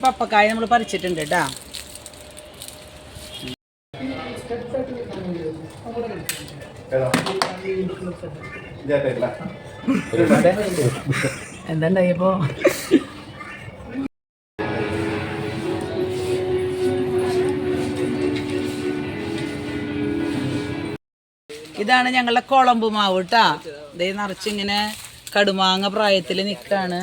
പപ്പക്കായ നമ്മൾ പറിച്ചിട്ടുണ്ട് കേട്ടാ എന്താണ്ടായപ്പോ ഇതാണ് ഞങ്ങളുടെ കുളമ്പ് മാവ് കേട്ടാ ഇതേ നിറച്ചിങ്ങനെ കടുമാങ്ങ പ്രായത്തിൽ നിൽക്കാണ്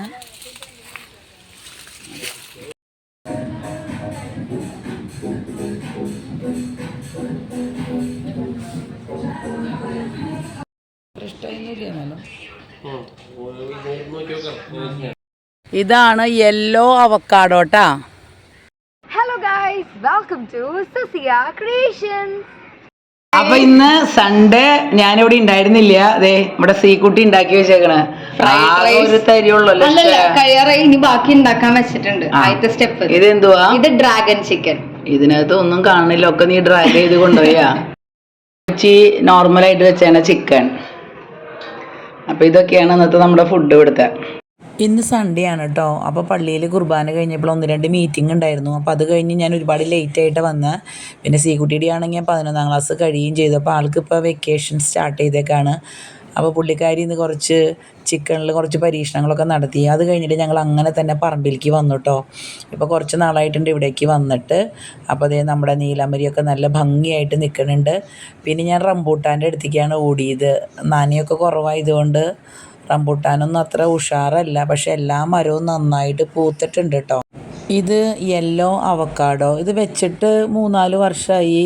ഇതാണ് yellow അവക്കാടോട്ടാ hello guys welcome to Sasiya creations അപ്പൊ ഇന്ന് സൺഡേ ഞാനിവിടെ ഉണ്ടായിരുന്നില്ല. അതെ നമ്മുടെ സീക്കുട്ടി ഉണ്ടാക്കി വെച്ചേക്കണ്. ഒരു ഇനി ബാക്കി ഉണ്ടാക്കാൻ വെച്ചിട്ടുണ്ട്. ആദ്യത്തെ സ്റ്റെപ്പ്. ഇത് എന്തുവാ ഇത് ഡ്രാഗൺ ചിക്കൻ. ഇതിനകത്ത് ഒന്നും കാണില്ല. ഒക്കെ നീ ഡ്രാഗ് ചെയ്ത് കൊണ്ടുപോയാ? ഇച്ചി നോർമലായിട്ട് വെച്ചാണ് ചിക്കൻ അപ്പൊ ഇതൊക്കെയാണ് ഇന്നത്തെ നമ്മുടെ ഫുഡ് ഇവിടുത്തെ. ഇന്ന് സൺഡേ ആണ് കേട്ടോ അപ്പോൾ പള്ളിയിൽ കുർബാന കഴിഞ്ഞപ്പോൾ ഒന്ന് രണ്ട് മീറ്റിംഗ് ഉണ്ടായിരുന്നു. അപ്പോൾ അത് കഴിഞ്ഞ് ഞാൻ ഒരുപാട് ലേറ്റ് ആയിട്ട് വന്ന് പിന്നെ സീക്കുട്ടിയുടെ ആണെങ്കിൽ പതിനൊന്നാം ക്ലാസ് കഴിയുകയും ചെയ്തു. അപ്പോൾ ആൾക്ക് ഇപ്പോൾ വെക്കേഷൻ സ്റ്റാർട്ട് ചെയ്തേക്കാണ്. അപ്പോൾ പുള്ളിക്കാരി ഇന്ന് കുറച്ച് ചിക്കനിൽ കുറച്ച് പരീക്ഷണങ്ങളൊക്കെ നടത്തി. അത് കഴിഞ്ഞിട്ട് ഞങ്ങൾ അങ്ങനെ തന്നെ പറമ്പിലേക്ക് വന്നു കേട്ടോ ഇപ്പോൾ കുറച്ച് നാളായിട്ടുണ്ട് ഇവിടേക്ക് വന്നിട്ട്. അപ്പോൾ അതേ നമ്മുടെ നീലമരിയൊക്കെ നല്ല ഭംഗിയായിട്ട് നിൽക്കുന്നുണ്ട് പിന്നെ ഞാൻ റംബൂട്ടാന്റെ അടുത്തേക്കാണ് ഓടിയത്. നാനിയൊക്കെ കുറവായതുകൊണ്ട് റംബൂട്ടാനൊന്നും അത്ര ഉഷാറല്ല. പക്ഷെ എല്ലാ മരവും നന്നായിട്ട് പൂത്തിട്ടുണ്ട് കേട്ടോ ഇത് യെല്ലോ അവക്കാഡോ ഇത് വെച്ചിട്ട് മൂന്നാൽ വർഷമായി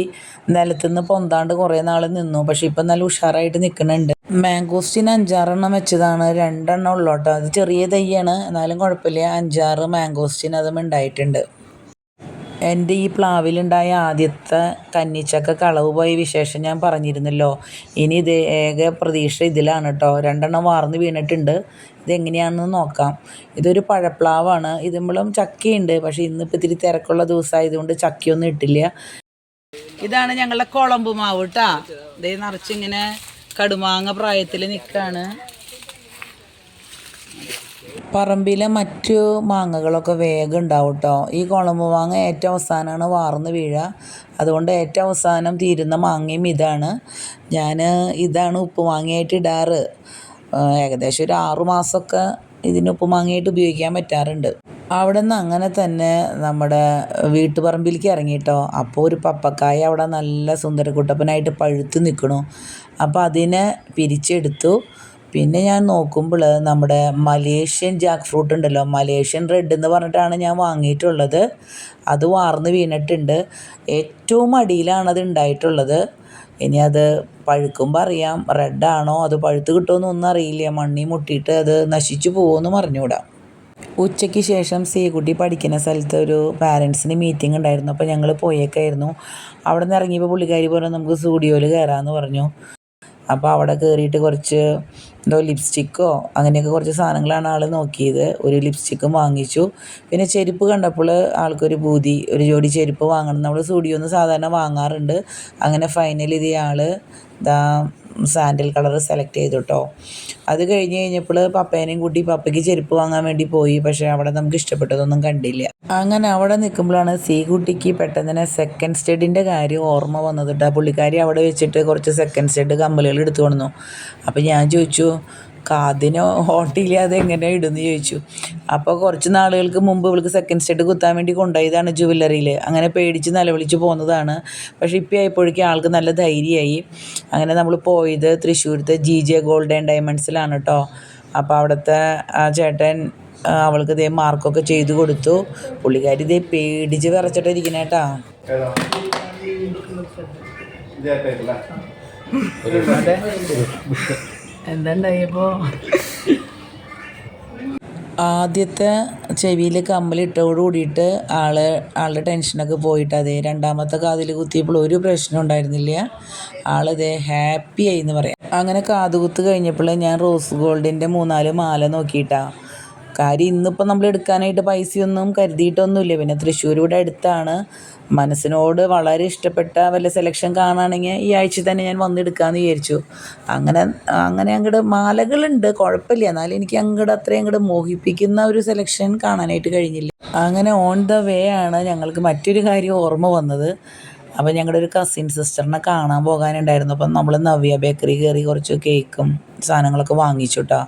നിലത്തുനിന്ന് പൊന്താണ്ട് കുറേ നാൾ നിന്നു. പക്ഷെ ഇപ്പം നല്ല ഉഷാറായിട്ട് നിൽക്കുന്നുണ്ട് മാംഗോസ്റ്റിന് അഞ്ചാറെണ്ണം വെച്ചതാണ്. രണ്ടെണ്ണം ഉള്ളു കേട്ടോ അത് ചെറിയ തൈയാണ്. എന്നാലും കുഴപ്പമില്ല. അഞ്ചാറ് മാംഗോസ്റ്റീൻ അതും ഉണ്ടായിട്ടുണ്ട്. എന്റെ ഈ പ്ലാവിലുണ്ടായ ആദ്യത്തെ കന്നിച്ചക്ക കളവ് പോയ വിശേഷം ഞാൻ പറഞ്ഞിരുന്നല്ലോ. ഇനി ഇത് ഏക പ്രതീക്ഷ ഇതിലാണ് കേട്ടോ. രണ്ടെണ്ണം വാർന്ന് വീണിട്ടുണ്ട്. ഇതെങ്ങനെയാണെന്ന് നോക്കാം. ഇതൊരു പഴപ്ലാവാണ്. ഇതുമ്പോഴും ചക്കയുണ്ട്. പക്ഷേ ഇന്നിപ്പോൾ ഇത്തിരി തിരക്കുള്ള ദിവസമായതുകൊണ്ട് ചക്കയൊന്നും ഇട്ടില്ല. ഇതാണ് ഞങ്ങളുടെ കുളമ്പ് മാവ് കേട്ടാ ഇതേ നിറച്ചിങ്ങനെ കടുമാങ്ങ പ്രായത്തിൽ നിൽക്കാണ് പറമ്പിലെ മറ്റു മാങ്ങകളൊക്കെ വേഗം ഉണ്ടാവും കേട്ടോ ഈ കുളമ്പ് മാങ്ങ ഏറ്റവും അവസാനമാണ് വാർന്ന് വീഴുക അതുകൊണ്ട് ഏറ്റവും അവസാനം തീരുന്ന മാങ്ങയും ഇതാണ്. ഞാൻ ഇതാണ് ഉപ്പ് മാങ്ങയായിട്ട് ഇടാറ്. ഏകദേശം ഒരു ആറു മാസമൊക്കെ ഇതിന് ഉപ്പ് മാങ്ങയായിട്ട് ഉപയോഗിക്കാൻ പറ്റാറുണ്ട്. അവിടെ നിന്ന് അങ്ങനെ തന്നെ നമ്മുടെ വീട്ടുപറമ്പിലേക്ക് ഇറങ്ങിയിട്ടോ അപ്പോൾ ഒരു പപ്പക്കായ അവിടെ നല്ല സുന്ദരക്കുട്ടപ്പനായിട്ട് പഴുത്ത് നിൽക്കണു അപ്പോൾ അതിനെ പിരിച്ചെടുത്തു. പിന്നെ ഞാൻ നോക്കുമ്പോൾ നമ്മുടെ മലേഷ്യൻ ജാക്ക് ഫ്രൂട്ട് ഉണ്ടല്ലോ മലേഷ്യൻ റെഡ് എന്ന് പറഞ്ഞിട്ടാണ് ഞാൻ വാങ്ങിയിട്ടുള്ളത്. അത് വാർന്ന് വീണിട്ടുണ്ട്. ഏറ്റവും അടിയിലാണ് അത് ഉണ്ടായിട്ടുള്ളത്. ഇനി അത് പഴുക്കുമ്പോൾ അറിയാം റെഡാണോ അത് പഴുത്ത് കിട്ടുമോ എന്നൊന്നും അറിയില്ല. മണ്ണി മുട്ടിയിട്ട് അത് നശിച്ചു പോകുമെന്ന് പറഞ്ഞുകൂടാ ഉച്ചയ്ക്ക് ശേഷം സീകുട്ടി പഠിക്കുന്ന സ്ഥലത്ത് ഒരു പാരൻസിന് മീറ്റിംഗ് ഉണ്ടായിരുന്നു. അപ്പോൾ ഞങ്ങൾ പോയേക്കായിരുന്നു. അവിടെ നിന്ന് ഇറങ്ങിയപ്പോൾ പുള്ളിക്കാരി പറഞ്ഞു നമുക്ക് സ്റ്റുഡിയോയിൽ കയറാമെന്ന് പറഞ്ഞു. അപ്പോൾ അവിടെ കയറിയിട്ട് കുറച്ച് എന്തോ ലിപ്സ്റ്റിക്കോ അങ്ങനെയൊക്കെ കുറച്ച് സാധനങ്ങളാണ് ആൾ നോക്കിയത്. ഒരു ലിപ്സ്റ്റിക്കും വാങ്ങിച്ചു. പിന്നെ ചെരുപ്പ് കണ്ടപ്പോൾ ആൾക്കൊരു ബൂതി ഒരു ജോഡി ചെരുപ്പ് വാങ്ങണം. നമ്മൾ സ്റ്റുഡിയോന്ന് സാധാരണ വാങ്ങാറുണ്ട്. അങ്ങനെ ഫൈനലി ഇത് ആൾ ദാ സാൻഡൽ കളർ സെലക്ട് ചെയ്തു കേട്ടോ അത് കഴിഞ്ഞ് കഴിഞ്ഞപ്പോൾ പപ്പേനെയും കൂട്ടി പപ്പയ്ക്ക് ചെരുപ്പ് വാങ്ങാൻ വേണ്ടി പോയി പക്ഷേ അവിടെ നമുക്ക് ഇഷ്ടപ്പെട്ടതൊന്നും കണ്ടില്ല. അങ്ങനെ അവിടെ നിൽക്കുമ്പോഴാണ് സി കുട്ടിക്ക് പെട്ടെന്ന് തന്നെ സെക്കൻഡ് സ്റ്റഡിന്റെ കാര്യം ഓർമ്മ വന്നത് കേട്ടോ പുള്ളിക്കാരി അവിടെ വെച്ചിട്ട് കുറച്ച് സെക്കൻഡ് സ്റ്റഡ് കമ്പലുകൾ എടുത്തു കൊണ്ടു അപ്പോൾ ഞാൻ ചോദിച്ചു കാതിന് ഓട്ടില്ലാതെ എങ്ങനെ ഇടുന്ന് ചോദിച്ചു. അപ്പോൾ കുറച്ച് നാളുകൾക്ക് മുമ്പ് ഇവൾക്ക് സെക്കൻഡ് സ്റ്റേറ്റ് കുത്താൻ വേണ്ടി കൊണ്ടുപോയതാണ് ജുവല്ലറിയിൽ അങ്ങനെ പേടിച്ച് നിലവിളിച്ച് പോകുന്നതാണ്. പക്ഷേ ഇപ്പോൾ ആയപ്പോഴേക്കും ആൾക്ക് നല്ല ധൈര്യമായി. അങ്ങനെ നമ്മൾ പോയത് തൃശ്ശൂരത്തെ ജി ജെ ഗോൾഡ് ആൻഡ് ഡയമണ്ട്സിലാണ് കേട്ടോ അപ്പോൾ അവിടുത്തെ ആ ചേട്ടൻ അവൾക്ക് ഇതേ മാർക്കൊക്കെ ചെയ്തു കൊടുത്തു. പുള്ളിക്കാരി ഇതേ പേടിച്ച് വിറച്ചിട്ടിരിക്കണ കേട്ടാ എന്തുണ്ടായപ്പോ? ആദ്യത്തെ ചെവിയിൽ കമ്മലിട്ടോട് കൂടിയിട്ട് ആൾ ആളുടെ ടെൻഷനൊക്കെ പോയിട്ട് അതേ രണ്ടാമത്തെ കാതിൽ കുത്തിയപ്പോൾ ഒരു പ്രശ്നം ഉണ്ടായിരുന്നില്ല. ആളിതേ ഹാപ്പി ആയി എന്ന് പറയാം. അങ്ങനെ കാതുകുത്ത് കഴിഞ്ഞപ്പോൾ ഞാൻ റോസ് ഗോൾഡിന്റെ മൂന്നാൽ മാല നോക്കിയിട്ടാ. കാര്യം ഇന്നിപ്പോൾ നമ്മൾ എടുക്കാനായിട്ട് പൈസയൊന്നും കരുതിയിട്ടൊന്നുമില്ല. പിന്നെ തൃശ്ശൂർ ഇവിടെ അടുത്താണ്. മനസ്സിനോട് വളരെ ഇഷ്ടപ്പെട്ട വല്ല സെലക്ഷൻ കാണുകയാണെങ്കിൽ ഈ ആഴ്ച തന്നെ ഞാൻ വന്നെടുക്കാമെന്ന് വിചാരിച്ചു. അങ്ങനെ അങ്ങനെ അങ്ങോട്ട് മാലകളുണ്ട് കുഴപ്പമില്ല. എന്നാലും എനിക്ക് അങ്ങോട്ട് അത്രയും അങ്ങോട്ട് മോഹിപ്പിക്കുന്ന ഒരു സെലക്ഷൻ കാണാനായിട്ട് കഴിഞ്ഞില്ല. അങ്ങനെ ഓൺ ദ വേ ആണ് ഞങ്ങൾക്ക് മറ്റൊരു കാര്യം ഓർമ്മ വന്നത്. അപ്പോൾ ഞങ്ങളുടെ ഒരു കസിൻ സിസ്റ്ററിനെ കാണാൻ പോകാനുണ്ടായിരുന്നു. അപ്പം നമ്മൾ നവ്യ ബേക്കറി കയറി കുറച്ച് കേക്കും സാധനങ്ങളൊക്കെ വാങ്ങിച്ചു കേട്ടോ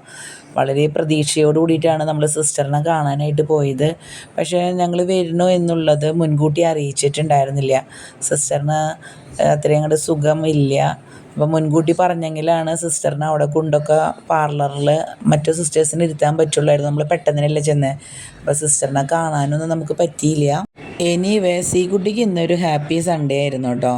വളരെ പ്രതീക്ഷയോട് കൂടിയിട്ടാണ് നമ്മൾ സിസ്റ്ററിനെ കാണാനായിട്ട് പോയത്. പക്ഷേ ഞങ്ങൾ വരുന്നു എന്നുള്ളത് മുൻകൂട്ടി അറിയിച്ചിട്ടുണ്ടായിരുന്നില്ല. സിസ്റ്ററിന് അത്രയും അങ്ങോട്ട് സുഖമില്ല. അപ്പം മുൻകൂട്ടി പറഞ്ഞെങ്കിലാണ് സിസ്റ്ററിനെ അവിടെ കൊണ്ടൊക്കെ പാർലറിൽ മറ്റു സിസ്റ്റേഴ്സിന് ഇരുത്താൻ പറ്റുള്ളായിരുന്നു. നമ്മൾ പെട്ടെന്നല്ലേ ചെന്ന്. അപ്പോൾ സിസ്റ്ററിനെ കാണാനൊന്നും നമുക്ക് പറ്റിയില്ല. എനിവേ സീക്കുട്ടിക്ക് ഇന്നൊരു ഹാപ്പി സൺഡേ ആയിരുന്നു കേട്ടോ